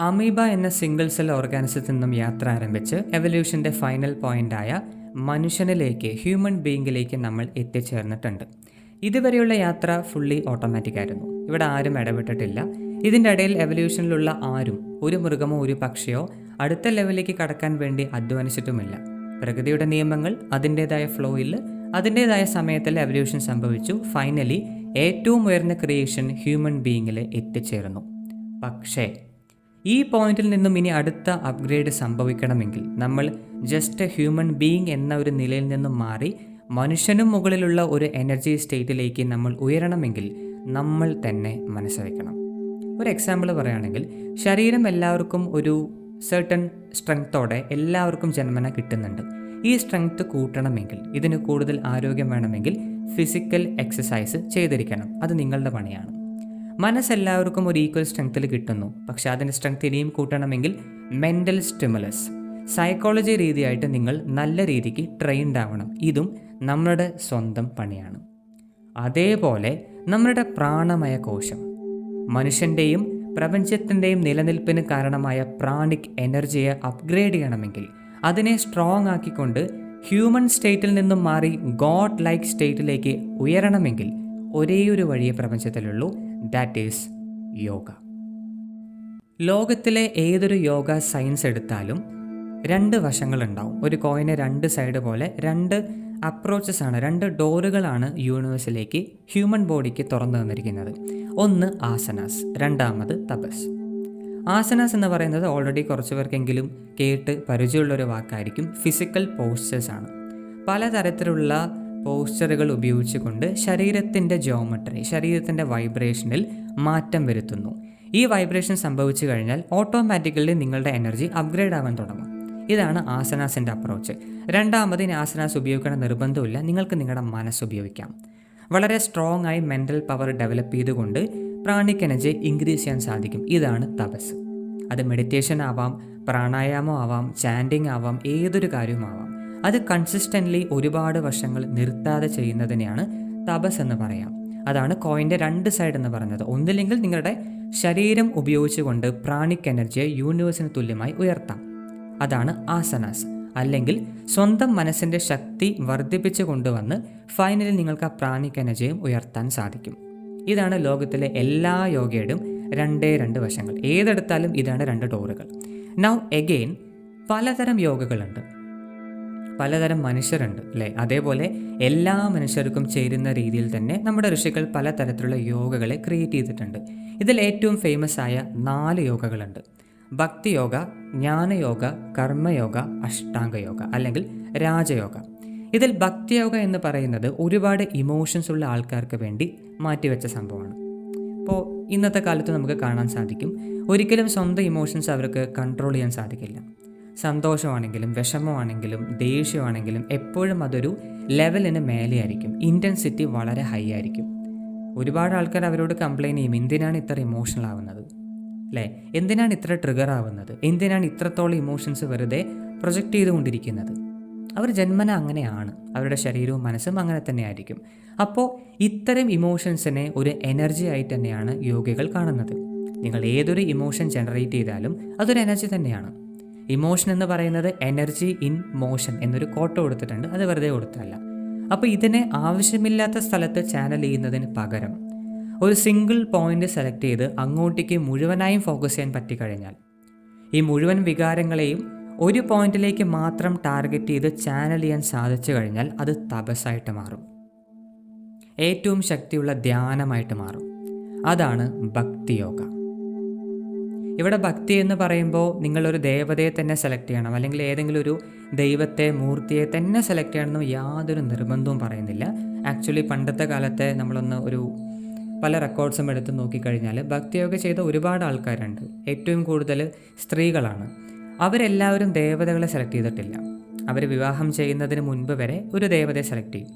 Amoeba എന്ന single cell ഓർഗാനിസത്തിൽ നിന്നും യാത്ര ആരംഭിച്ച് എവല്യൂഷന്റെ ഫൈനൽ പോയിന്റായ മനുഷ്യനിലേക്ക് ഹ്യൂമൻ ബീയിങ്ങിലേക്ക് നമ്മൾ എത്തിച്ചേർന്നിട്ടുണ്ട്. ഇതുവരെയുള്ള യാത്ര ഫുള്ളി ഓട്ടോമാറ്റിക് ആയിരുന്നു. ഇവിടെ ആരും ഇടപെട്ടിട്ടില്ല. ഇതിന്റെ ഇടയിൽ എവല്യൂഷനിലുള്ള ആരും ഒരു മൃഗമോ ഒരു പക്ഷിയോ അടുത്ത ലെവലിലേക്ക് കടക്കാൻ വേണ്ടി അധ്വാനിച്ചിട്ടുമില്ല. പ്രകൃതിയുടെ നിയമങ്ങൾ അതിന്റേതായ ഫ്ലോയിൽ അതിന്റേതായ സമയത്തിൽ എവല്യൂഷൻ സംഭവിച്ചു. ഫൈനലി ഏറ്റവും ഉയർന്ന ക്രിയേഷൻ ഹ്യൂമൻ ബീയിങ്ങിൽ എത്തിച്ചേർന്നു. പക്ഷേ ഈ പോയിന്റിൽ നിന്നും ഇനി അടുത്ത അപ്ഗ്രേഡ് സംഭവിക്കണമെങ്കിൽ നമ്മൾ ജസ്റ്റ് എ ഹ്യൂമൻ ബീയിങ് എന്ന ഒരു നിലയിൽ നിന്നും മാറി മനുഷ്യനും മുകളിലുള്ള ഒരു എനർജി സ്റ്റേറ്റിലേക്ക് നമ്മൾ ഉയരണമെങ്കിൽ നമ്മൾ തന്നെ മനസ്സുവെക്കണം ഒരു എക്സാമ്പിൾ പറയുകയാണെങ്കിൽ ശരീരം എല്ലാവർക്കും ഒരു സെർട്ടൺ സ്ട്രെങ്ത്തോടെ എല്ലാവർക്കും ജന്മന കിട്ടുന്നുണ്ട്. ഈ സ്ട്രെങ്ത് കൂട്ടണമെങ്കിൽ ഇതിന് കൂടുതൽ ആരോഗ്യം വേണമെങ്കിൽ ഫിസിക്കൽ എക്സസൈസ് ചെയ്തിരിക്കണം. അത് നിങ്ങളുടെ പണിയാണ്. മനസ്സെല്ലാവർക്കും ഒരു ഈക്വൽ സ്ട്രെങ്ത്തിൽ കിട്ടുന്നു. പക്ഷെ അതിന്റെ സ്ട്രെങ്ത് ഇനിയും കൂട്ടണമെങ്കിൽ മെന്റൽ സ്റ്റിമുലസ് സൈക്കോളജി രീതിയായിട്ട് നിങ്ങൾ നല്ല രീതിക്ക് ട്രെയിൻഡ് ആവണം. ഇതും നമ്മുടെ സ്വന്തം പണിയാണ്. അതേപോലെ നമ്മുടെ പ്രാണമയ കോശം. മനുഷ്യന്റെയും പ്രപഞ്ചത്തിന്റെയും നിലനിൽപ്പിന് കാരണമായ പ്രാണിക് എനർജിയെ അപ്ഗ്രേഡ് ചെയ്യണമെങ്കിൽ അതിനെ സ്ട്രോങ് ആക്കിക്കൊണ്ട് ഹ്യൂമൻ സ്റ്റേറ്റിൽ നിന്നും മാറി ഗോഡ് ലൈക്ക് സ്റ്റേറ്റിലേക്ക് ഉയരണമെങ്കിൽ ഒരേയൊരു വഴിയെ പ്രപഞ്ചത്തിലുള്ളൂ. ദാറ്റ് ഈസ് യോഗ ലോകത്തിലെ ഏതൊരു യോഗ സയൻസ് എടുത്താലും രണ്ട് വശങ്ങളുണ്ടാവും. ഒരു കോയിന് രണ്ട് സൈഡ് പോലെ രണ്ട് അപ്രോച്ചസ് ആണ് രണ്ട് ഡോറുകളാണ് യൂണിവേഴ്സിലേക്ക് ഹ്യൂമൻ ബോഡിക്ക് തുറന്നു തന്നിരിക്കുന്നത്. ഒന്ന് ആസനാസ് രണ്ടാമത് തപസ് ആസനാസ് എന്ന് പറയുന്നത് ഓൾറെഡി കുറച്ച് പേർക്കെങ്കിലും കേട്ട് പരിചയമുള്ളൊരു വാക്കായിരിക്കും. ഫിസിക്കൽ പോസ്റ്റേഴ്സ് ആണ്. പലതരത്തിലുള്ള പോസ്ചറുകൾ ഉപയോഗിച്ചുകൊണ്ട് ശരീരത്തിന്റെ ജോമട്രി ശരീരത്തിന്റെ വൈബ്രേഷനിൽ മാറ്റം വരുത്തുന്നു. ഈ വൈബ്രേഷൻ സംഭവിച്ചു കഴിഞ്ഞാൽ ഓട്ടോമാറ്റിക്കലി നിങ്ങളുടെ എനർജി അപ്ഗ്രേഡ് ആവാൻ തുടങ്ങും. ഇതാണ് ആസനാസിന്റെ അപ്രോച്ച് രണ്ടാമത് ഇനി ആസനാസ് ഉപയോഗിക്കേണ്ട നിർബന്ധമില്ല. നിങ്ങൾക്ക് നിങ്ങളുടെ മനസ്സ് ഉപയോഗിക്കാം. വളരെ സ്ട്രോങ് ആയി മെന്റൽ പവർ ഡെവലപ്പ് ചെയ്തുകൊണ്ട് പ്രാണിക് എനർജി ഇൻക്രീസ് ചെയ്യാൻ സാധിക്കും. ഇതാണ് തപസ്. അത് മെഡിറ്റേഷൻ ആവാം പ്രാണായാമം ആവാം ചാൻഡിങ് ആവാം ഏതൊരു കാര്യവുമാവാം അത് കൺസിസ്റ്റന്റ്ലി ഒരുപാട് വർഷങ്ങൾ നിർത്താതെ ചെയ്യുന്നതിനെയാണ് തപസ് എന്ന് പറയാം. അതാണ് കോയിന്റെ രണ്ട് സൈഡ് എന്ന് പറഞ്ഞത്. ഒന്നില്ലെങ്കിൽ നിങ്ങളുടെ ശരീരം ഉപയോഗിച്ചുകൊണ്ട് പ്രാണിക് എനർജിയെ യൂണിവേഴ്സിന് തുല്യമായി ഉയർത്താം. അതാണ് ആസനാസ് അല്ലെങ്കിൽ സ്വന്തം മനസ്സിന്റെ ശക്തി വർദ്ധിപ്പിച്ചു കൊണ്ടുവന്ന് ഫൈനലി നിങ്ങൾക്ക് ആ പ്രാണിക് എനർജിയും ഉയർത്താൻ സാധിക്കും. ഇതാണ് ലോകത്തിലെ എല്ലാ യോഗയുടെയും രണ്ടേ രണ്ട് വശങ്ങൾ. ഏതെടുത്താലും ഇതാണ് രണ്ട് ഡോറുകൾ നൗ എഗെയിൻ പലതരം യോഗകളുണ്ട്. പലതരം മനുഷ്യരുണ്ട് അല്ലേ? അതേപോലെ എല്ലാ മനുഷ്യർക്കും ചേരുന്ന രീതിയിൽ തന്നെ നമ്മുടെ ഋഷികൾ പലതരത്തിലുള്ള യോഗകളെ ക്രിയേറ്റ് ചെയ്തിട്ടുണ്ട്. ഇതിൽ ഏറ്റവും ഫേമസ് ആയ നാല് യോഗകളുണ്ട്. ഭക്തിയോഗ ജ്ഞാനയോഗ കർമ്മയോഗ അഷ്ടാംഗയോഗ അല്ലെങ്കിൽ രാജയോഗ. ഇതിൽ ഭക്തിയോഗ എന്ന് പറയുന്നത് ഒരുപാട് ഇമോഷൻസ് ഉള്ള ആൾക്കാർക്ക് വേണ്ടി മാറ്റിവെച്ച സംഭവമാണ്. ഇപ്പോൾ ഇന്നത്തെ കാലത്ത് നമുക്ക് കാണാൻ സാധിക്കും. ഒരിക്കലും സ്വന്തം ഇമോഷൻസ് അവർക്ക് കൺട്രോൾ ചെയ്യാൻ സാധിക്കില്ല. സന്തോഷമാണെങ്കിലും വിഷമമാണെങ്കിലും ദേഷ്യമാണെങ്കിലും എപ്പോഴും അതൊരു ലെവലിന് മേലെയായിരിക്കും. ഇന്റൻസിറ്റി വളരെ ഹൈ ആയിരിക്കും ഒരുപാട് ആൾക്കാർ അവരോട് കംപ്ലയിന്റ് ചെയ്യും എന്തിനാണ് ഇത്ര ഇമോഷണൽ ആവുന്നത്? അല്ലേ എന്തിനാണ് ഇത്ര ട്രിഗർ ആവുന്നത്? എന്തിനാണ് ഇത്രത്തോളം ഇമോഷൻസ് വെറുതെ പ്രൊജക്റ്റ് ചെയ്തുകൊണ്ടിരിക്കുന്നത്? അവർ ജന്മന അങ്ങനെയാണ്. അവരുടെ ശരീരവും മനസ്സും അങ്ങനെ തന്നെയായിരിക്കും. അപ്പോൾ ഇത്തരം ഇമോഷൻസിനെ ഒരു എനർജി ആയി തന്നെയാണ് യോഗികൾ കാണുന്നത്. നിങ്ങൾ ഏതൊരു ഇമോഷൻ ജനറേറ്റ് ചെയ്താലും അതൊരു എനർജി തന്നെയാണ്. ഇമോഷൻ എന്ന് പറയുന്നത് എനർജി ഇൻ മോഷൻ എന്നൊരു കോട്ട കൊടുത്തിട്ടുണ്ട്. അത് വെറുതെ കൊടുത്തതല്ല. അപ്പോൾ ഇതിനെ ആവശ്യമില്ലാത്ത സ്ഥലത്ത് ചാനൽ ചെയ്യുന്നതിന് പകരം ഒരു സിംഗിൾ പോയിന്റ് സെലക്ട് ചെയ്ത് അങ്ങോട്ടേക്ക് മുഴുവനായും ഫോക്കസ് ചെയ്യാൻ പറ്റിക്കഴിഞ്ഞാൽ ഈ മുഴുവൻ വികാരങ്ങളെയും ഒരു പോയിന്റിലേക്ക് മാത്രം ടാർഗറ്റ് ചെയ്ത് ചാനൽ ചെയ്യാൻ സാധിച്ചു കഴിഞ്ഞാൽ അത് തപസ്സായിട്ട് മാറും. ഏറ്റവും ശക്തിയുള്ള ധ്യാനമായിട്ട് മാറും. അതാണ് ഭക്തിയോഗ ഇവിടെ ഭക്തി എന്ന് പറയുമ്പോൾ നിങ്ങളൊരു ദേവതയെ തന്നെ സെലക്ട് ചെയ്യണം. അല്ലെങ്കിൽ ഏതെങ്കിലും ഒരു ദൈവത്തെ മൂർത്തിയെ തന്നെ സെലക്ട് ചെയ്യണമെന്ന് യാതൊരു നിർബന്ധവും പറയുന്നില്ല. ആക്ച്വലി പണ്ടത്തെ കാലത്തെ നമ്മളൊന്ന് ഒരു പല റെക്കോർഡ്സും എടുത്ത് നോക്കിക്കഴിഞ്ഞാൽ ഭക്തിയൊക്കെ ചെയ്ത ഒരുപാട് ആൾക്കാരുണ്ട്. ഏറ്റവും കൂടുതൽ സ്ത്രീകളാണ്. അവരെല്ലാവരും ദേവതകളെ സെലക്ട് ചെയ്തിട്ടില്ല. അവർ വിവാഹം ചെയ്യുന്നതിന് മുൻപ് വരെ ഒരു ദേവതയെ സെലക്ട് ചെയ്യും.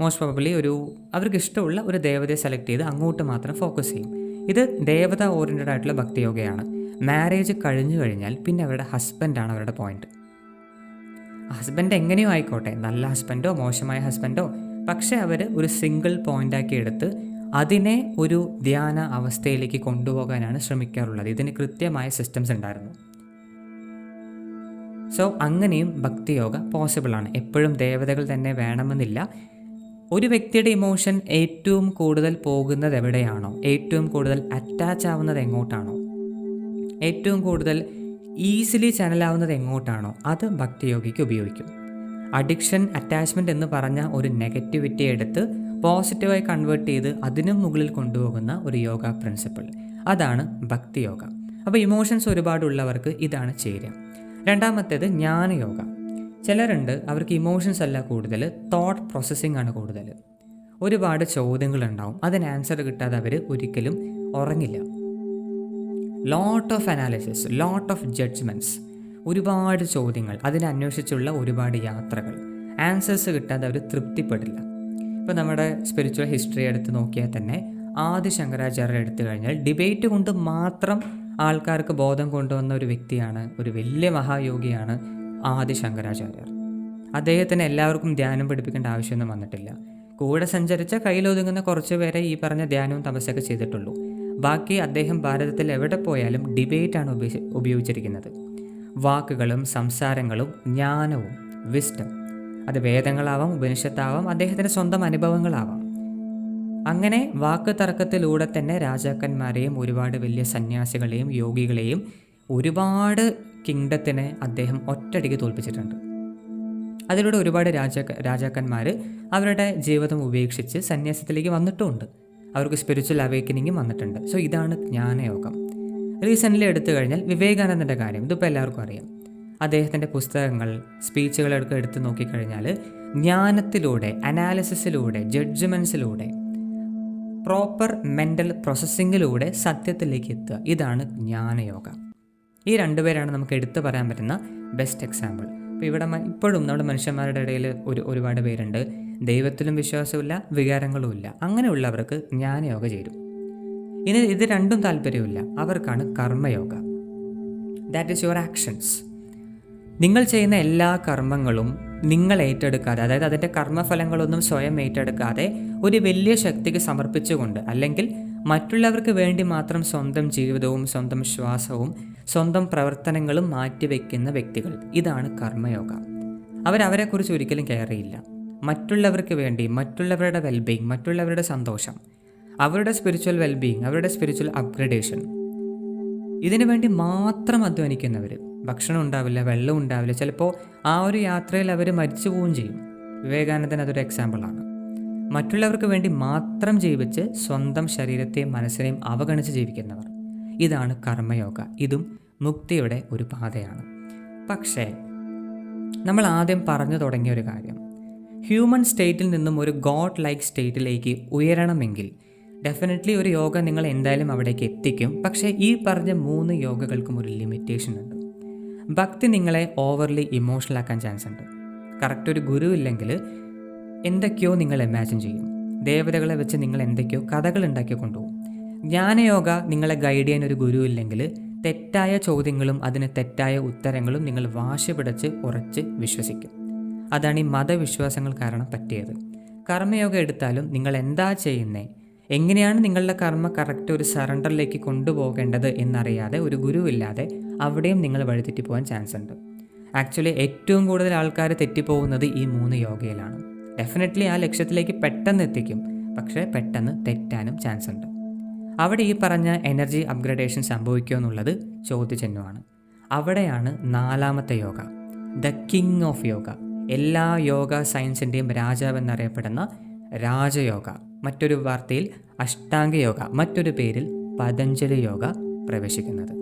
മോസ്റ്റ് പ്രോബബ്ലി ഒരു അവർക്ക് ഇഷ്ടമുള്ള ഒരു ദേവതയെ സെലക്ട് ചെയ്ത് അങ്ങോട്ട് മാത്രം ഫോക്കസ് ചെയ്യും. ഇത് ദേവത ഓറിയന്റഡ് ആയിട്ടുള്ള ഭക്തിയോഗയാണ്. മാരേജ് കഴിഞ്ഞു കഴിഞ്ഞാൽ പിന്നെ അവരുടെ ഹസ്ബൻഡാണ് അവരുടെ പോയിന്റ് ഹസ്ബൻഡ് എങ്ങനെയോ ആയിക്കോട്ടെ നല്ല ഹസ്ബൻഡോ മോശമായ ഹസ്ബൻഡോ പക്ഷേ അവർ ഒരു സിംഗിൾ പോയിന്റാക്കി എടുത്ത് അതിനെ ഒരു ധ്യാന അവസ്ഥയിലേക്ക് കൊണ്ടുപോകാനാണ് ശ്രമിക്കാറുള്ളത്. ഇതിന് കൃത്യമായ സിസ്റ്റംസ് ഉണ്ടായിരുന്നു. സോ അങ്ങനെയും ഭക്തിയോഗ പോസിബിളാണ് എപ്പോഴും ദേവതകൾ തന്നെ വേണമെന്നില്ല. ഒരു വ്യക്തിയുടെ ഇമോഷൻ ഏറ്റവും കൂടുതൽ പോകുന്നത് എവിടെയാണോ? ഏറ്റവും കൂടുതൽ അറ്റാച്ച് ആവുന്നത് എങ്ങോട്ടാണോ? ഏറ്റവും കൂടുതൽ ഈസിലി ചാനലാവുന്നത് എങ്ങോട്ടാണോ? അത് ഭക്തിയോഗിക്ക് ഉപയോഗിക്കും. അഡിക്ഷൻ അറ്റാച്ച്മെന്റ് എന്ന് പറഞ്ഞ ഒരു നെഗറ്റിവിറ്റി എടുത്ത് പോസിറ്റീവായി കൺവേർട്ട് ചെയ്ത് അതിനും മുകളിൽ കൊണ്ടുപോകുന്ന ഒരു യോഗ പ്രിൻസിപ്പിൾ അതാണ് ഭക്തി യോഗ അപ്പോൾ ഇമോഷൻസ് ഒരുപാടുള്ളവർക്ക് ഇതാണ് ചേരുക. രണ്ടാമത്തേത് ജ്ഞാനയോഗ. ചിലരുണ്ട് അവർക്ക് ഇമോഷൻസ് അല്ല കൂടുതൽ തോട്ട് പ്രോസസ്സിംഗ് ആണ് കൂടുതൽ. ഒരുപാട് ചോദ്യങ്ങളുണ്ടാവും. അതിന് ആൻസർ കിട്ടാതെ അവർ ഒരിക്കലും ഉറങ്ങില്ല. Lot of analysis lot of judgements ഒരുപാട് ചോദ്യങ്ങൾ അതിനന്വേഷിച്ചുള്ള ഒരുപാട് യാത്രകൾ. ആൻസേഴ്സ് കിട്ടാതെ അവർ തൃപ്തിപ്പെടില്ല. ഇപ്പോൾ നമ്മുടെ സ്പിരിച്വൽ ഹിസ്റ്ററി എടുത്ത് നോക്കിയാൽ തന്നെ ആദ്യ ശങ്കരാചാര്യ എടുത്തു കഴിഞ്ഞാൽ ഡിബേറ്റ് കൊണ്ട് മാത്രം ആൾക്കാർക്ക് ബോധം കൊണ്ടുവന്ന ഒരു വ്യക്തിയാണ് ഒരു വലിയ മഹായോഗിയാണ് ആദി ശങ്കരാചാര്യർ. അദ്ദേഹത്തിന് എല്ലാവർക്കും ധ്യാനം പഠിപ്പിക്കേണ്ട ആവശ്യമൊന്നും വന്നിട്ടില്ല. കൂടെ സഞ്ചരിച്ച കയ്യിലൊതുങ്ങുന്ന കുറച്ച് പേരെ ഈ പറഞ്ഞ ധ്യാനവും തപസ്സൊക്കെ ചെയ്തിട്ടുള്ളൂ. ബാക്കി അദ്ദേഹം ഭാരതത്തിൽ എവിടെ പോയാലും ഡിബേറ്റാണ് ഉപയോഗി ഉപയോഗിച്ചിരിക്കുന്നത്. വാക്കുകളും സംസാരങ്ങളും ജ്ഞാനവും വിസ്റ്റം അത് വേദങ്ങളാവാം ഉപനിഷത്താവാം അദ്ദേഹത്തിന്റെ സ്വന്തം അനുഭവങ്ങളാവാം. അങ്ങനെ വാക്ക് തർക്കത്തിലൂടെ തന്നെ രാജാക്കന്മാരെയും ഒരുപാട് വലിയ സന്യാസികളെയും യോഗികളെയും ഒരുപാട് കിങ്ഡത്തിനെ അദ്ദേഹം ഒറ്റയടിക്ക് തോൽപ്പിച്ചിട്ടുണ്ട്. അതിലൂടെ ഒരുപാട് രാജാ രാജാക്കന്മാർ അവരുടെ ജീവിതം ഉപേക്ഷിച്ച് സന്യാസത്തിലേക്ക് വന്നിട്ടുമുണ്ട്. അവർക്ക് സ്പിരിച്വൽ അവേക്കനിങ്ങും വന്നിട്ടുണ്ട്. സോ ഇതാണ് ജ്ഞാനയോഗം. റീസെന്റ്ലി എടുത്തു കഴിഞ്ഞാൽ വിവേകാനന്ദന്റെ കാര്യം ഇതിപ്പോൾ എല്ലാവർക്കും അറിയാം. അദ്ദേഹത്തിന്റെ പുസ്തകങ്ങൾ സ്പീച്ചുകളൊക്കെ എടുത്ത് നോക്കിക്കഴിഞ്ഞാൽ ജ്ഞാനത്തിലൂടെ അനാലിസിസിലൂടെ ജഡ്ജ്മെൻസിലൂടെ പ്രോപ്പർ മെന്റൽ പ്രോസസ്സിങ്ങിലൂടെ സത്യത്തിലേക്ക് എത്തുക. ഇതാണ് ജ്ഞാനയോഗ. ഈ രണ്ടുപേരാണ് നമുക്ക് എടുത്തു പറയാൻ പറ്റുന്ന ബെസ്റ്റ് എക്സാമ്പിൾ അപ്പോൾ ഇവിടെ ഇപ്പോഴും നമ്മുടെ മനുഷ്യന്മാരുടെ ഇടയിൽ ഒരു ഒരുപാട് പേരുണ്ട്. ദൈവത്തിലും വിശ്വാസമില്ല വികാരങ്ങളും ഇല്ല. അങ്ങനെയുള്ളവർക്ക് ജ്ഞാനയോഗ ചേരും. ഇനി ഇത് രണ്ടും താല്പര്യമില്ല അവർക്കാണ് Karmayoga that is your actions നിങ്ങൾ ചെയ്യുന്ന എല്ലാ കർമ്മങ്ങളും നിങ്ങൾ ഏറ്റെടുക്കാതെ അതായത് അതിന്റെ കർമ്മഫലങ്ങളൊന്നും സ്വയം ഏറ്റെടുക്കാതെ ഒരു വലിയ ശക്തിക്ക് സമർപ്പിച്ചുകൊണ്ട് അല്ലെങ്കിൽ മറ്റുള്ളവർക്ക് വേണ്ടി മാത്രം സ്വന്തം ജീവിതവും സ്വന്തം ശ്വാസവും സ്വന്തം പ്രവർത്തനങ്ങളും മാറ്റിവെക്കുന്ന വ്യക്തികൾ. ഇതാണ് കർമ്മയോഗ. അവരവരെക്കുറിച്ച് ഒരിക്കലും കയറിയില്ല മറ്റുള്ളവർക്ക് വേണ്ടി മറ്റുള്ളവരുടെ വെൽബീങ് മറ്റുള്ളവരുടെ സന്തോഷം അവരുടെ സ്പിരിച്വൽ വെൽബീങ് അവരുടെ സ്പിരിച്വൽ അപ്ഗ്രഡേഷൻ ഇതിനു വേണ്ടി മാത്രം അധ്വാനിക്കുന്നവർ ഭക്ഷണം ഉണ്ടാവില്ല വെള്ളം ഉണ്ടാവില്ല. ചിലപ്പോൾ ആ ഒരു യാത്രയിൽ അവർ മരിച്ചു പോവുകയും ചെയ്യും. വിവേകാനന്ദൻ അതൊരു എക്സാമ്പിളാണ് മറ്റുള്ളവർക്ക് വേണ്ടി മാത്രം ജീവിച്ച് സ്വന്തം ശരീരത്തെയും മനസ്സിനെയും അവഗണിച്ച് ജീവിക്കുന്നവർ. ഇതാണ് കർമ്മയോഗ. ഇതും മുക്തിയുടെ ഒരു പാതയാണ്. പക്ഷേ നമ്മൾ ആദ്യം പറഞ്ഞു തുടങ്ങിയ ഒരു കാര്യം. ഹ്യൂമൻ സ്റ്റേറ്റിൽ നിന്നും ഒരു ഗോഡ് ലൈക്ക് സ്റ്റേറ്റിലേക്ക് ഉയരണമെങ്കിൽ ഡെഫിനറ്റ്ലി ഒരു യോഗ നിങ്ങൾ എന്തായാലും അവിടേക്ക് എത്തിക്കും. പക്ഷേ ഈ പറഞ്ഞ മൂന്ന് യോഗകൾക്കും ഒരു ലിമിറ്റേഷൻ ഉണ്ട്. ഭക്തി നിങ്ങളെ ഓവർലി ഇമോഷണൽ ആക്കാൻ ചാൻസ് ഉണ്ട്. കറക്റ്റ് ഒരു ഗുരു ഇല്ലെങ്കിൽ എന്തൊക്കെയോ നിങ്ങൾ ഇമാജിൻ ചെയ്യും. ദേവതകളെ വെച്ച് നിങ്ങൾ എന്തൊക്കെയോ കഥകൾ ഉണ്ടാക്കി കൊണ്ടുപോകും. ജ്ഞാനയോഗ നിങ്ങളെ ഗൈഡ് ചെയ്യാൻ ഒരു ഗുരു ഇല്ലെങ്കിൽ തെറ്റായ ചോദ്യങ്ങളും അതിന് തെറ്റായ ഉത്തരങ്ങളും നിങ്ങൾ വാശി പിടിച്ച് ഉറച്ച് വിശ്വസിക്കും. അതാണ് ഈ മതവിശ്വാസങ്ങൾ കാരണം പറ്റിയത്. കർമ്മയോഗ എടുത്താലും നിങ്ങൾ എന്താ ചെയ്യുന്നേ? എങ്ങനെയാണ് നിങ്ങളുടെ കർമ്മ കറക്റ്റ് ഒരു സറണ്ടറിലേക്ക് കൊണ്ടുപോകേണ്ടത് എന്നറിയാതെ ഒരു ഗുരുവില്ലാതെ അവിടെയും നിങ്ങൾ വഴിതെറ്റിപ്പോകാൻ ചാൻസ് ഉണ്ട്. ആക്ച്വലി ഏറ്റവും കൂടുതൽ ആൾക്കാർ തെറ്റിപ്പോകുന്നത് ഈ മൂന്ന് യോഗയിലാണ്. ഡെഫിനറ്റ്ലി ആ ലക്ഷ്യത്തിലേക്ക് പെട്ടെന്ന് എത്തിക്കും. പക്ഷേ പെട്ടെന്ന് തെറ്റാനും ചാൻസ് ഉണ്ട്. അവിടെ ഈ പറഞ്ഞ എനർജി അപ്ഗ്രഡേഷൻ സംഭവിക്കുമോ എന്നുള്ളത് ചോദ്യചിഹ്നമാണ്. അവിടെയാണ് നാലാമത്തെ yoga. The king of yoga എല്ലാ യോഗ സയൻസിന്റെയും രാജാവ് എന്നറിയപ്പെടുന്ന രാജയോഗ. മറ്റൊരു വാർത്തയിൽ അഷ്ടാംഗ യോഗ മറ്റൊരു പേരിൽ പതഞ്ജലി യോഗ പ്രവേശിക്കുന്നത്.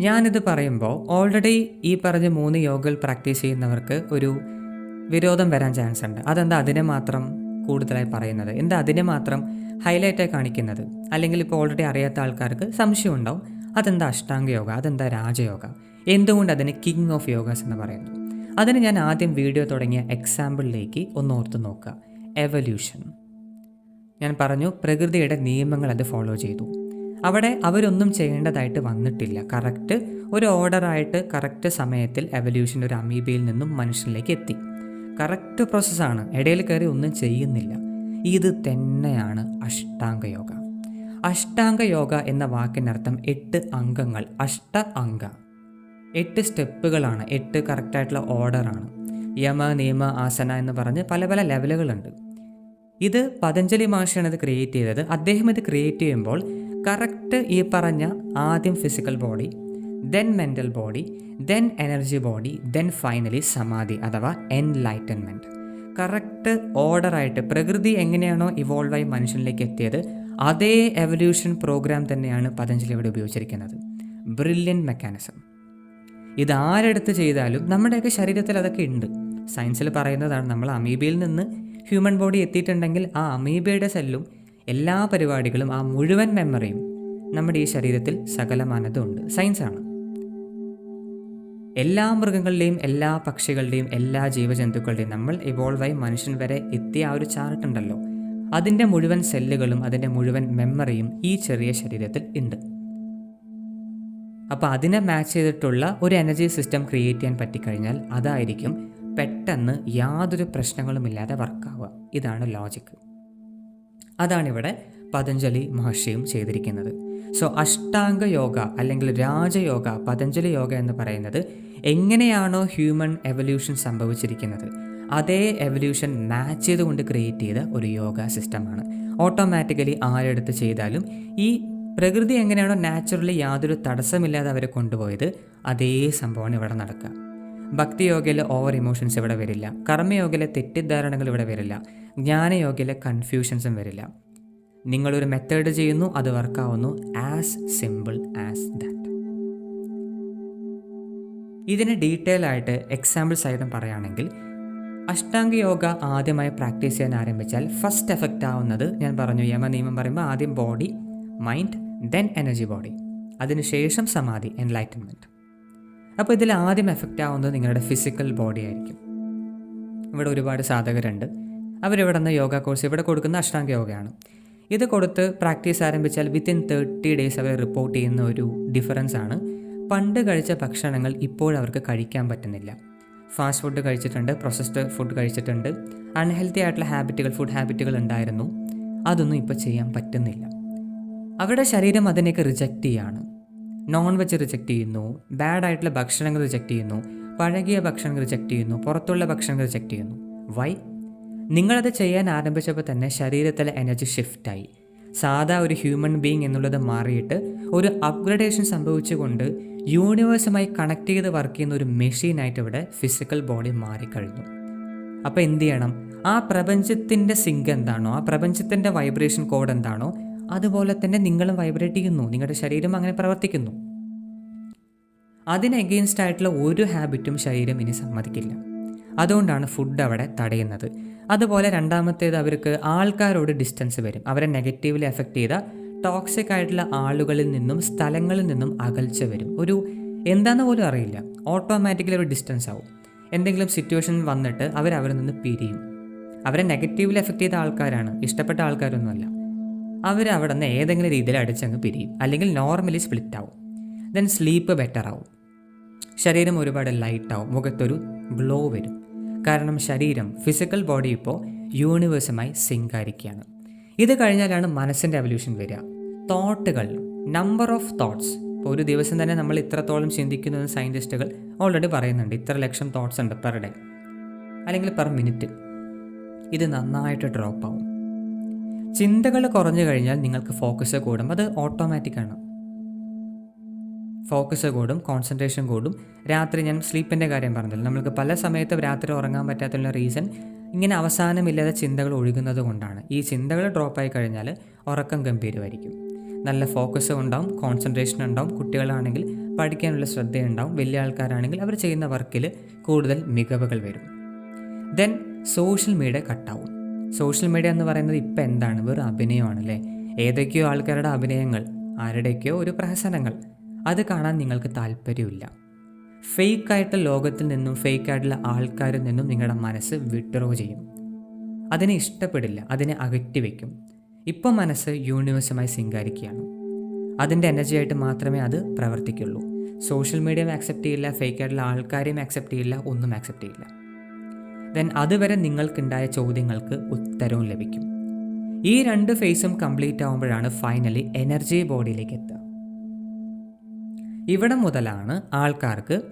ഞാനിത് പറയുമ്പോൾ ഓൾറെഡി ഈ പറഞ്ഞ മൂന്ന് യോഗകൾ പ്രാക്ടീസ് ചെയ്യുന്നവർക്ക് ഒരു വിരോധം വരാൻ ചാൻസ് ഉണ്ട്. അതെന്താ അതിനെ മാത്രം കൂടുതലായി പറയുന്നത്? എന്താ അതിനെ മാത്രം ഹൈലൈറ്റായി കാണിക്കുന്നത്? അല്ലെങ്കിൽ ഇപ്പോൾ ഓൾറെഡി അറിയാത്ത ആൾക്കാർക്ക് സംശയം ഉണ്ടാവും. അതെന്താ അഷ്ടാംഗ യോഗ? അതെന്താ രാജയോഗ എന്തുകൊണ്ട് അതിന് കിങ് ഓഫ് യോഗാസ് എന്ന് പറയുന്നു? അതിന് ഞാൻ ആദ്യം വീഡിയോ തുടങ്ങിയ എക്സാമ്പിളിലേക്ക് ഒന്ന് ഓർത്ത് നോക്കുക. എവല്യൂഷൻ ഞാൻ പറഞ്ഞു പ്രകൃതിയുടെ നിയമങ്ങൾ അത് ഫോളോ ചെയ്തു. അവിടെ അവരൊന്നും ചെയ്യേണ്ടതായിട്ട് വന്നിട്ടില്ല. കറക്റ്റ് ഒരു ഓർഡറായിട്ട് കറക്റ്റ് സമയത്തിൽ എവല്യൂഷൻ ഒരു അമീബയിൽ നിന്നും മനുഷ്യനിലേക്ക് എത്തി. കറക്റ്റ് പ്രോസസ്സാണ്. ഇടയിൽ കയറി ഒന്നും ചെയ്യുന്നില്ല. ഇത് തന്നെയാണ് അഷ്ടാംഗ യോഗ. അഷ്ടാംഗ യോഗ എന്ന വാക്കിനർത്ഥം എട്ട് അംഗങ്ങൾ. അഷ്ട അംഗ. എട്ട് സ്റ്റെപ്പുകളാണ്. എട്ട് കറക്റ്റായിട്ടുള്ള ഓർഡറാണ്. യമ നിയമ ആസന എന്ന് പറഞ്ഞ് പല പല ലെവലുകളുണ്ട്. ഇത് പതഞ്ജലി മഹർഷിയാണ് ഇത് ക്രിയേറ്റ് ചെയ്തത്. അദ്ദേഹം ഇത് ക്രിയേറ്റ് ചെയ്യുമ്പോൾ കറക്റ്റ് ഈ പറഞ്ഞ ആദ്യം physical body then mental body then energy body then finally സമാധി അഥവാ എൻലൈറ്റൻമെന്റ് കറക്റ്റ് ഓർഡറായിട്ട് പ്രകൃതി എങ്ങനെയാണോ ഇവോൾവായി മനുഷ്യനിലേക്ക് എത്തിയത് അതേ എവല്യൂഷൻ പ്രോഗ്രാം തന്നെയാണ് പതഞ്ജലി ഇവിടെ ഉപയോഗിച്ചിരിക്കുന്നത്. ബ്രില്യൻ മെക്കാനിസം ഇത് ആരെടുത്ത് ചെയ്താലും നമ്മുടെയൊക്കെ ശരീരത്തിൽ അതൊക്കെ ഉണ്ട്. സയൻസിൽ പറയുന്നതാണ് നമ്മൾ അമീബയിൽ നിന്ന് ഹ്യൂമൻ ബോഡി എത്തിയിട്ടുണ്ടെങ്കിൽ ആ അമീബയുടെ സെല്ലും എല്ലാ പരിപാടികളും ആ മുഴുവൻ മെമ്മറിയും നമ്മുടെ ഈ ശരീരത്തിൽ സകലമാനതുണ്ട് സയൻസാണ് എല്ലാ മൃഗങ്ങളുടെയും എല്ലാ പക്ഷികളുടെയും എല്ലാ ജീവജന്തുക്കളുടെയും നമ്മൾ ഇവോൾവായി മനുഷ്യൻ വരെ എത്തിയ ആ ഒരു ചാർട്ട് ഉണ്ടല്ലോ. അതിന്റെ മുഴുവൻ സെല്ലുകളും അതിന്റെ മുഴുവൻ മെമ്മറിയും ഈ ചെറിയ ശരീരത്തിൽ ഉണ്ട്. അപ്പോൾ അതിനെ മാച്ച് ചെയ്തിട്ടുള്ള ഒരു എനർജി സിസ്റ്റം ക്രിയേറ്റ് ചെയ്യാൻ പറ്റിക്കഴിഞ്ഞാൽ അതായിരിക്കും പെട്ടെന്ന് യാതൊരു പ്രശ്നങ്ങളുമില്ലാതെ വർക്കാവുക ഇതാണ് ലോജിക്ക് അതാണിവിടെ പതഞ്ജലി മഹർഷിയും ചെയ്തിരിക്കുന്നത്. സോ അഷ്ടാംഗ യോഗ അല്ലെങ്കിൽ രാജയോഗ പതഞ്ജലി യോഗ എന്ന് പറയുന്നത് എങ്ങനെയാണോ ഹ്യൂമൻ എവല്യൂഷൻ സംഭവിച്ചിരിക്കുന്നത്. അതേ എവല്യൂഷൻ മാച്ച് ചെയ്തുകൊണ്ട് ക്രിയേറ്റ് ചെയ്ത ഒരു യോഗ സിസ്റ്റമാണ് ഓട്ടോമാറ്റിക്കലി ആരെടുത്ത് ചെയ്താലും ഈ പ്രകൃതി എങ്ങനെയാണോ നാച്ചുറലി യാതൊരു തടസ്സമില്ലാതെ അവരെ കൊണ്ടുപോയത് അതേ സംഭവമാണ് ഇവിടെ നടക്കുക. ഭക്തിയോഗയിലെ ഓവർ ഇമോഷൻസ് ഇവിടെ വരില്ല. കർമ്മയോഗയിലെ തെറ്റിദ്ധാരണകൾ ഇവിടെ വരില്ല. ജ്ഞാനയോഗയിലെ കൺഫ്യൂഷൻസും വരില്ല. നിങ്ങളൊരു മെത്തേഡ് ചെയ്യുന്നു അത് വർക്കാവുന്നു ആസ് സിമ്പിൾ ആസ് ദാറ്റ് ഇതിന് ഡീറ്റെയിൽ ആയിട്ട് എക്സാമ്പിൾ സഹിതം പറയുകയാണെങ്കിൽ അഷ്ടാംഗ യോഗ ആദ്യമായി പ്രാക്ടീസ് ചെയ്യാൻ ആരംഭിച്ചാൽ ഫസ്റ്റ് എഫക്റ്റ് ആവുന്നത് ഞാൻ പറഞ്ഞു യമ നിയമം പറയുമ്പോൾ ആദ്യം body mind then energy body അതിനുശേഷം സമാധി എൻലൈറ്റൻമെന്റ് അപ്പോൾ ഇതിൽ ആദ്യം എഫക്റ്റ് ആവുന്നത് നിങ്ങളുടെ ഫിസിക്കൽ ബോഡി ആയിരിക്കും. ഇവിടെ ഒരുപാട് സാധകരുണ്ട്. അവരിവിടെ നിന്ന് യോഗ കോഴ്സ് ഇവിടെ കൊടുക്കുന്ന അഷ്ടാംഗ യോഗയാണ്. ഇത് കൊടുത്ത് പ്രാക്ടീസ് ആരംഭിച്ചാൽ വിത്തിൻ തേർട്ടി ഡേയ്സ് അവർ റിപ്പോർട്ട് ചെയ്യുന്ന ഒരു ഡിഫറൻസ് ആണ്. പണ്ട് കഴിച്ച ഭക്ഷണങ്ങൾ ഇപ്പോഴവർക്ക് കഴിക്കാൻ പറ്റുന്നില്ല. ഫാസ്റ്റ് ഫുഡ് കഴിച്ചിട്ടുണ്ട് പ്രോസസ്ഡ് ഫുഡ് കഴിച്ചിട്ടുണ്ട്. അൺഹെൽത്തി ആയിട്ടുള്ള ഹാബിറ്റുകൾ ഫുഡ് ഹാബിറ്റുകൾ ഉണ്ടായിരുന്നു. അതൊന്നും ഇപ്പോൾ ചെയ്യാൻ പറ്റുന്നില്ല. അവരുടെ ശരീരം അതിനെയൊക്കെ റിജക്റ്റ് ചെയ്യാണ്. നോൺ വെജ് റിജക്റ്റ് ചെയ്യുന്നു ബാഡ് ആയിട്ടുള്ള ഭക്ഷണങ്ങൾ റിജക്റ്റ് ചെയ്യുന്നു പഴകിയ ഭക്ഷണങ്ങൾ റിജക്റ്റ് ചെയ്യുന്നു പുറത്തുള്ള ഭക്ഷണങ്ങൾ റിജക്റ്റ് ചെയ്യുന്നു. വൈ നിങ്ങളത് ചെയ്യാൻ ആരംഭിച്ചപ്പോൾ തന്നെ ശരീരത്തിലെ എനർജി ഷിഫ്റ്റായി സാധാ ഒരു ഹ്യൂമൻ ബീങ് എന്നുള്ളത് മാറിയിട്ട് ഒരു അപ്ഗ്രഡേഷൻ സംഭവിച്ചുകൊണ്ട് യൂണിവേഴ്സുമായി കണക്ട് ചെയ്ത് വർക്ക് ചെയ്യുന്ന ഒരു മെഷീനായിട്ട് ഇവിടെ ഫിസിക്കൽ ബോഡി മാറിക്കഴിഞ്ഞു. അപ്പോൾ എന്ത് ചെയ്യണം? ആ പ്രപഞ്ചത്തിന്റെ സിങ്ക് എന്താണോ ആ പ്രപഞ്ചത്തിന്റെ വൈബ്രേഷൻ കോഡ് എന്താണോ അതുപോലെ തന്നെ നിങ്ങളും വൈബ്രേറ്റ് ചെയ്യുന്നു നിങ്ങളുടെ ശരീരം അങ്ങനെ പ്രവർത്തിക്കുന്നു. അതിന് ആയിട്ടുള്ള ഒരു ഹാബിറ്റും ശരീരം ഇനി സമ്മതിക്കില്ല. അതുകൊണ്ടാണ് ഫുഡ് അവിടെ തടയുന്നത്. അതുപോലെ രണ്ടാമത്തേത് അവർക്ക് ആൾക്കാരോട് ഡിസ്റ്റൻസ് വരും. അവരെ നെഗറ്റീവ്ലി എഫക്റ്റ് ചെയ്ത ടോക്സിക് ആയിട്ടുള്ള ആളുകളിൽ നിന്നും സ്ഥലങ്ങളിൽ നിന്നും അകൽച്ച വരും. ഒരു എന്താണെന്ന് പോലും അറിയില്ല. ഓട്ടോമാറ്റിക്കലി ഒരു ഡിസ്റ്റൻസ് ആവും. എന്തെങ്കിലും സിറ്റുവേഷൻ വന്നിട്ട് അവർ അവരിൽ നിന്ന് പിരിയും. അവരെ നെഗറ്റീവ്ലി എഫക്റ്റ് ചെയ്ത ആൾക്കാരാണ്. ഇഷ്ടപ്പെട്ട ആൾക്കാരൊന്നുമല്ല. അവർ അവിടെ നിന്ന് ഏതെങ്കിലും രീതിയിൽ അടിച്ചങ്ങ് പിരിയും. അല്ലെങ്കിൽ നോർമലി സ്പ്ലിറ്റ് ആവും. ദെൻ സ്ലീപ്പ് ബെറ്റർ ആവും. ശരീരം ഒരുപാട് ലൈറ്റ് ആവും. മുഖത്തൊരു ഗ്ലോ വരും. കാരണം ശരീരം ഫിസിക്കൽ ബോഡി ഇപ്പോൾ യൂണിവേഴ്സുമായി സിങ്ക് ആയിരിക്കുകയാണ് ഇത് കഴിഞ്ഞാലാണ് മനസ്സിന്റെ എവല്യൂഷൻ വരിക. തോട്ടുകൾ നമ്പർ ഓഫ് തോട്ട്സ് ഇപ്പോൾ ഒരു ദിവസം തന്നെ നമ്മൾ ഇത്രത്തോളം ചിന്തിക്കുന്നെന്ന് സയന്റിസ്റ്റുകൾ ഓൾറെഡി പറയുന്നുണ്ട്. ഇത്ര ലക്ഷം തോട്ട്സ് ഉണ്ട് പെർ ഡേ അല്ലെങ്കിൽ പെർ മിനിറ്റ് ഇത് നന്നായിട്ട് ഡ്രോപ്പ് ആവും. ചിന്തകൾ കുറഞ്ഞു കഴിഞ്ഞാൽ നിങ്ങൾക്ക് ഫോക്കസ് കൂടും. അത് ഓട്ടോമാറ്റിക്കാണ് ഫോക്കസ് കൂടും കോൺസെൻട്രേഷൻ കൂടും. രാത്രി ഞാൻ സ്ലീപ്പിന്റെ കാര്യം പറഞ്ഞല്ലോ. നമ്മൾക്ക് പല സമയത്തും രാത്രി ഉറങ്ങാൻ പറ്റാത്തുള്ള റീസൺ ഇങ്ങനെ അവസാനമില്ലാതെ ചിന്തകൾ ഒഴുകുന്നത് കൊണ്ടാണ്. ഈ ചിന്തകൾ ഡ്രോപ്പ് ആയി കഴിഞ്ഞാൽ ഉറക്കം ഗംഭീരമായിരിക്കും. നല്ല ഫോക്കസ് ഉണ്ടാവും കോൺസെൻട്രേഷൻ ഉണ്ടാവും. കുട്ടികളാണെങ്കിൽ പഠിക്കാനുള്ള ശ്രദ്ധയുണ്ടാവും. വലിയ ആൾക്കാരാണെങ്കിൽ അവർ ചെയ്യുന്ന വർക്കിൽ കൂടുതൽ മികവുകൾ വരും. ദെൻ സോഷ്യൽ മീഡിയ കട്ടാവും സോഷ്യൽ മീഡിയ എന്ന് പറയുന്നത് ഇപ്പം എന്താണ്? വെറും അഭിനയമാണല്ലേ? ഏതൊക്കെയോ ആൾക്കാരുടെ അഭിനയങ്ങൾ ആരുടെയൊക്കെയോ ഒരു പ്രഹസനങ്ങൾ. അത് കാണാൻ നിങ്ങൾക്ക് താല്പര്യമില്ല. ഫേക്ക് ആയിട്ടുള്ള ലോകത്തിൽ നിന്നും ഫേക്കായിട്ടുള്ള ആൾക്കാരിൽ നിന്നും നിങ്ങളുടെ മനസ്സ് വിഡ്രോ ചെയ്യും. അതിനെ ഇഷ്ടപ്പെടില്ല അതിനെ അകറ്റി വയ്ക്കും. ഇപ്പം മനസ്സ് യൂണിവേഴ്സുമായി സിങ്കാരിക്കുകയാണ് അതിന്റെ എനർജി ആയിട്ട് മാത്രമേ അത് പ്രവർത്തിക്കുള്ളൂ. സോഷ്യൽ മീഡിയയും ആക്സെപ്റ്റ് ചെയ്യില്ല ഫേക്കായിട്ടുള്ള ആൾക്കാരെയും ആക്സെപ്റ്റ് ചെയ്യില്ല ഒന്നും ആക്സെപ്റ്റ് ചെയ്യില്ല. ദെൻ അതുവരെ നിങ്ങൾക്കുണ്ടായ ചോദ്യങ്ങൾക്ക് ഉത്തരവും ലഭിക്കും. ഈ രണ്ട് ഫേസും കംപ്ലീറ്റ് ആകുമ്പോഴാണ് ഫൈനലി എനർജി ബോഡിയിലേക്ക് എത്തുക. ഇവിടെ മുതലാണ് ആൾക്കാർക്ക്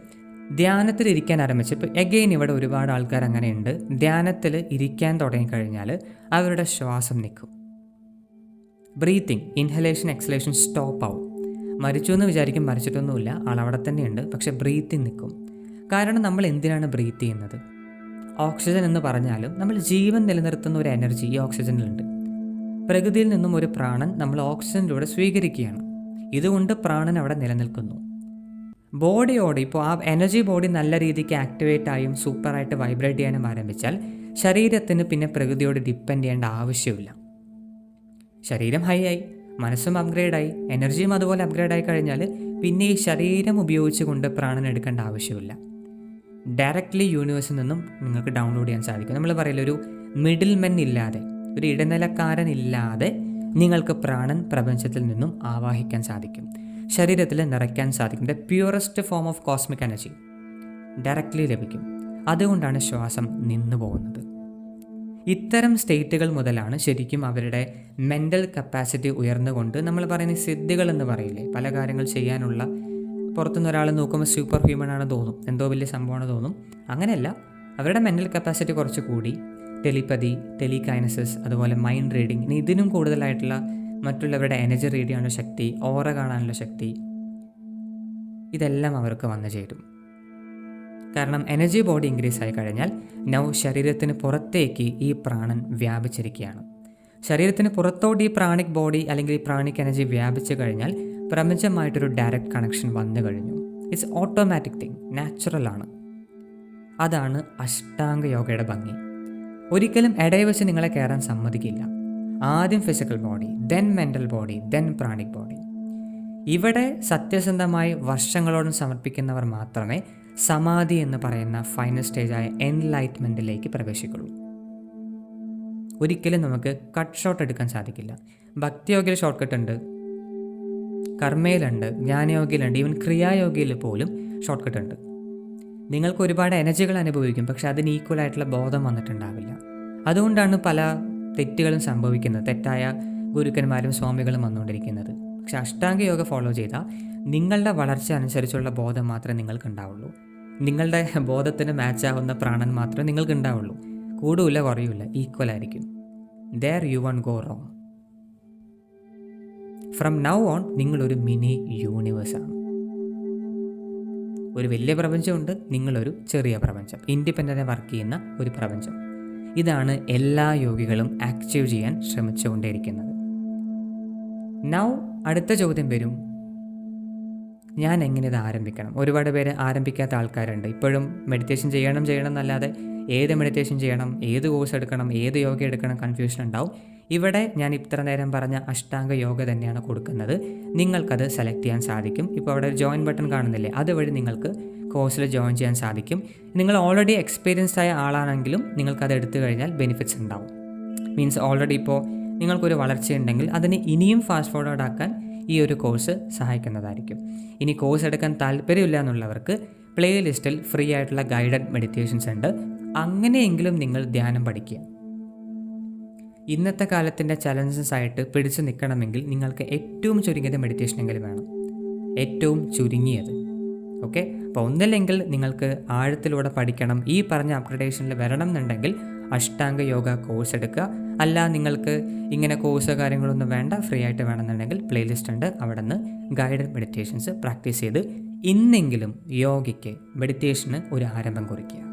ധ്യാനത്തിൽ ഇരിക്കാൻ ആരംഭിച്ച് ഇപ്പോൾ എഗെയിൻ ഇവിടെ ഒരുപാട് ആൾക്കാർ അങ്ങനെയുണ്ട്. ധ്യാനത്തിൽ ഇരിക്കാൻ തുടങ്ങിക്കഴിഞ്ഞാൽ അവരുടെ ശ്വാസം നിൽക്കും ബ്രീത്തിങ് ഇൻഹലേഷൻ എക്സലേഷൻ സ്റ്റോപ്പ് ആവും. മരിച്ചു എന്ന് വിചാരിക്കും മരിച്ചിട്ടൊന്നുമില്ല. ആളവിടെ തന്നെയുണ്ട്. പക്ഷേ ബ്രീത്തിങ് നിൽക്കും കാരണം നമ്മൾ എന്തിനാണ് ബ്രീത്ത് ചെയ്യുന്നത്? ഓക്സിജൻ എന്ന് പറഞ്ഞാലും നമ്മൾ ജീവൻ നിലനിർത്തുന്ന ഒരു എനർജി ഈ ഓക്സിജനിലുണ്ട് പ്രകൃതിയിൽ നിന്നും ഒരു പ്രാണൻ നമ്മൾ ഓക്സിജനിലൂടെ സ്വീകരിക്കുകയാണ്. ഇതുകൊണ്ട് പ്രാണൻ അവിടെ നിലനിൽക്കുന്നു. ബോഡിയോട് ഇപ്പോൾ ആ എനർജി ബോഡി നല്ല രീതിക്ക് ആക്ടിവേറ്റ് ആയും സൂപ്പറായിട്ട് വൈബ്രേറ്റ് ചെയ്യാനും ആരംഭിച്ചാൽ ശരീരത്തിന് പിന്നെ പ്രകൃതിയോട് ഡിപ്പെൻഡ് ചെയ്യേണ്ട ആവശ്യമില്ല. ശരീരം ഹൈ ആയി മനസ്സും അപ്ഗ്രേഡായി എനർജിയും അതുപോലെ അപ്ഗ്രേഡ് ആയി കഴിഞ്ഞാൽ പിന്നെ ഈ ശരീരം ഉപയോഗിച്ചുകൊണ്ട് പ്രാണൻ എടുക്കേണ്ട ആവശ്യമില്ല. ഡയറക്റ്റ്ലി യൂണിവേഴ്സിൽ നിന്നും നിങ്ങൾക്ക് ഡൗൺലോഡ് ചെയ്യാൻ സാധിക്കും. നമ്മൾ പറയില്ല ഒരു മിഡിൽ മെൻ ഇല്ലാതെ ഒരു ഇടനിലക്കാരൻ ഇല്ലാതെ നിങ്ങൾക്ക് പ്രാണൻ പ്രപഞ്ചത്തിൽ നിന്നും ആവാഹിക്കാൻ സാധിക്കും. ശരീരത്തിൽ നിറയ്ക്കാൻ സാധിക്കും. The purest form of cosmic energy directly ലഭിക്കും. അതുകൊണ്ടാണ് ശ്വാസം നിന്നു പോകുന്നത്. ഇത്തരം സ്റ്റേറ്റുകൾ മുതലാണ് ശരിക്കും അവരുടെ മെന്റൽ കപ്പാസിറ്റി ഉയർന്നുകൊണ്ട് നമ്മൾ പറയുന്ന സിദ്ധികൾ എന്ന് പറയില്ലേ? പല കാര്യങ്ങൾ ചെയ്യാനുള്ള പുറത്തുനിന്ന് ഒരാൾ നോക്കുമ്പോൾ സൂപ്പർ ഹ്യൂമൻ ആണ് തോന്നും. എന്തോ വലിയ സംഭവമാണ് തോന്നും. അങ്ങനെയല്ല. അവരുടെ മെന്റൽ കപ്പാസിറ്റി കുറച്ച് കൂടി. ടെലിപ്പതി ടെലികൈനസിസ് അതുപോലെ മൈൻഡ് റീഡിംഗ് ഇനി ഇതിനും കൂടുതലായിട്ടുള്ള മറ്റുള്ളവരുടെ എനർജി റീഡ് ചെയ്യാനുള്ള ശക്തി ഓറ കാണാനുള്ള ശക്തി ഇതെല്ലാം അവർക്ക് വന്നു ചേരും. കാരണം എനർജി ബോഡി ഇൻക്രീസ് ആയി കഴിഞ്ഞാൽ നൗ ശരീരത്തിന് പുറത്തേക്ക് ഈ പ്രാണൻ വ്യാപിച്ചിരിക്കുകയാണ്. ശരീരത്തിന് പുറത്തോട്ട് ഈ പ്രാണിക് ബോഡി അല്ലെങ്കിൽ ഈ പ്രാണിക് എനർജി വ്യാപിച്ചു കഴിഞ്ഞാൽ പ്രപഞ്ചമായിട്ടൊരു ഡയറക്റ്റ് കണക്ഷൻ വന്നു കഴിഞ്ഞു. ഇറ്റ്സ് ഓട്ടോമാറ്റിക് തിങ് നാച്ചുറലാണ് അതാണ് അഷ്ടാംഗ യോഗയുടെ ഭംഗി. ഒരിക്കലും ഇടയവശം നിങ്ങളെ കയറാൻ സമ്മതിക്കില്ല. ആദ്യം physical body then mental body then pranic body ഇവിടെ സത്യസന്ധമായി വർഷങ്ങളോടും സമർപ്പിക്കുന്നവർ മാത്രമേ സമാധി എന്ന് പറയുന്ന ഫൈനൽ സ്റ്റേജായ എൻലൈറ്റ്മെന്റിലേക്ക് പ്രവേശിക്കുള്ളൂ. ഒരിക്കലും നമുക്ക് കട്ട് ഷോട്ട് എടുക്കാൻ സാധിക്കില്ല. ഭക്തിയോഗയിൽ ഷോർട്ട് കട്ട് ഉണ്ട്. കർമ്മയിലുണ്ട് ജ്ഞാനയോഗിയിലുണ്ട് ഈവൻ ക്രിയായോഗിയിൽ പോലും ഷോർട്ട് കട്ട് ഉണ്ട്. നിങ്ങൾക്ക് ഒരുപാട് എനർജികൾ അനുഭവിക്കും പക്ഷെ അതിന് ഈക്വൽ ആയിട്ടുള്ള ബോധം വന്നിട്ടുണ്ടാവില്ല. അതുകൊണ്ടാണ് പല തെറ്റുകളും സംഭവിക്കുന്നത്. തെറ്റായ ഗുരുക്കന്മാരും സ്വാമികളും വന്നുകൊണ്ടിരിക്കുന്നത്. പക്ഷെ അഷ്ടാംഗ യോഗ ഫോളോ ചെയ്താൽ നിങ്ങളുടെ വളർച്ച അനുസരിച്ചുള്ള ബോധം മാത്രമേ നിങ്ങൾക്ക് ഉണ്ടാവുള്ളൂ. നിങ്ങളുടെ ബോധത്തിന് മാച്ച് ആവുന്ന പ്രാണൻ മാത്രമേ നിങ്ങൾക്ക് ഉണ്ടാവുള്ളൂ. കൂടില്ല കുറയൂല ഈക്വൽ ആയിരിക്കും. There you won't go wrong from now on നിങ്ങളൊരു മിനി യൂണിവേഴ്സാണ് ഒരു വലിയ പ്രപഞ്ചമുണ്ട് നിങ്ങളൊരു ചെറിയ പ്രപഞ്ചം. ഇൻഡിപെൻഡന്റ് വർക്ക് ചെയ്യുന്ന ഒരു പ്രപഞ്ചം. ഇതാണ് എല്ലാ യോഗികളും ആക്റ്റീവ് ചെയ്യാൻ ശ്രമിച്ചുകൊണ്ടേയിരിക്കുന്നത്. നൗ അടുത്ത ചോദ്യം വരും. ഞാൻ എങ്ങനെ ഇത് ആരംഭിക്കണം? ഒരുപാട് പേര് ആരംഭിക്കാത്ത ആൾക്കാരുണ്ട്. ഇപ്പോഴും മെഡിറ്റേഷൻ ചെയ്യണം ചെയ്യണം എന്നല്ലാതെ ഏത് മെഡിറ്റേഷൻ ചെയ്യണം ഏത് കോഴ്സ് എടുക്കണം ഏത് യോഗ എടുക്കണം കൺഫ്യൂഷൻ ഉണ്ടാവും. ഇവിടെ ഞാൻ ഇത്ര നേരം പറഞ്ഞ അഷ്ടാംഗ യോഗ തന്നെയാണ് കൊടുക്കുന്നത്. നിങ്ങൾക്കത് സെലക്ട് ചെയ്യാൻ സാധിക്കും. ഇപ്പോൾ അവിടെ ഒരു ജോയിൻ ബട്ടൺ കാണുന്നില്ലേ? അതുവഴി നിങ്ങൾക്ക് കോഴ്സിൽ ജോയിൻ ചെയ്യാൻ സാധിക്കും. നിങ്ങൾ ഓൾറെഡി എക്സ്പീരിയൻസ്ഡ് ആയ ആളാണെങ്കിലും നിങ്ങൾക്കത് എടുത്തു കഴിഞ്ഞാൽ ബെനിഫിറ്റ്സ് ഉണ്ടാവും. മീൻസ് ഓൾറെഡി ഇപ്പോൾ നിങ്ങൾക്കൊരു വളർച്ചയുണ്ടെങ്കിൽ അതിനെ ഇനിയും ഫാസ്റ്റ് ഫോർവേഡ് ആക്കാൻ ഈ ഒരു കോഴ്സ് സഹായിക്കുന്നതായിരിക്കും. ഇനി കോഴ്സ് എടുക്കാൻ താല്പര്യമില്ല എന്നുള്ളവർക്ക് പ്ലേലിസ്റ്റിൽ ഫ്രീ ആയിട്ടുള്ള ഗൈഡഡ് മെഡിറ്റേഷൻസ് ഉണ്ട്. അങ്ങനെയെങ്കിലും നിങ്ങൾ ധ്യാനം പഠിക്കുക. ഇന്നത്തെ കാലത്തിന്റെ ചലഞ്ചസ് ആയിട്ട് പിടിച്ചു നിൽക്കണമെങ്കിൽ നിങ്ങൾക്ക് ഏറ്റവും ചുരുങ്ങിയത് മെഡിറ്റേഷൻ എങ്കിലും വേണം. ഏറ്റവും ചുരുങ്ങിയത്. ഓക്കെ അപ്പോൾ ഒന്നില്ലെങ്കിൽ നിങ്ങൾക്ക് ആഴത്തിലൂടെ പഠിക്കണം. ഈ പറഞ്ഞ അപ്ഗ്രഡേഷനിൽ വരണം എന്നുണ്ടെങ്കിൽ അഷ്ടാംഗ യോഗ കോഴ്സ് എടുക്കുക. അല്ല നിങ്ങൾക്ക് ഇങ്ങനെ കോഴ്സ് കാര്യങ്ങളൊന്നും വേണ്ട. ഫ്രീ ആയിട്ട് വേണമെന്നുണ്ടെങ്കിൽ പ്ലേലിസ്റ്റ് ഉണ്ട്. അവിടെ നിന്ന് ഗൈഡഡ് മെഡിറ്റേഷൻസ് പ്രാക്ടീസ് ചെയ്ത് ഇന്നെങ്കിലും യോഗയ്ക്ക് മെഡിറ്റേഷന് ഒരു ആരംഭം കുറിക്കുക.